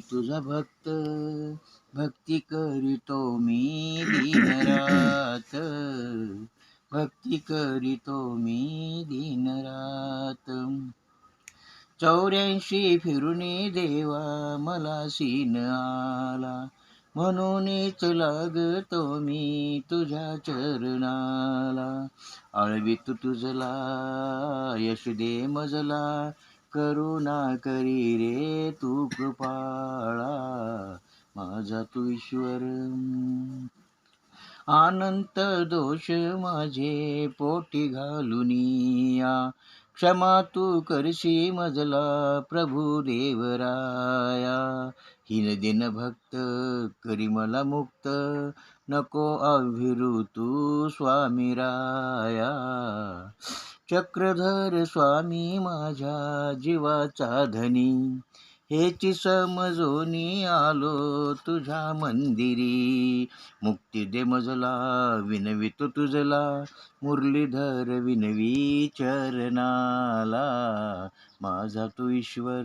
तुझा भक्त भक्ती करीतो मी दिनरात. भक्ती करीतो मी दिनरात. चौऱ्याऐंशी फिरुनी देवा मला सीन आला. म्हणूनच लागतो मी तुझ्या चरणाला. आळवीत तुझला यश दे मजला. करुणा करी रे तू कृपाळा माझा तू ईश्वर. अनंत दोष माझे पोटी घालून या क्षमा तू करशी मजला प्रभू देवराया. हिन दिन भक्त करी मला मुक्त नको अभिरू तू स्वामी राया चक्रधर स्वामी माझ्या जीवाचा धनी. हेची समजोनी आलो तुझ्या मंदिरी. मुक्ती दे मजला विनवितो तुझला. मुरलीधर विनवी चरणाला. माझा तू ईश्वर.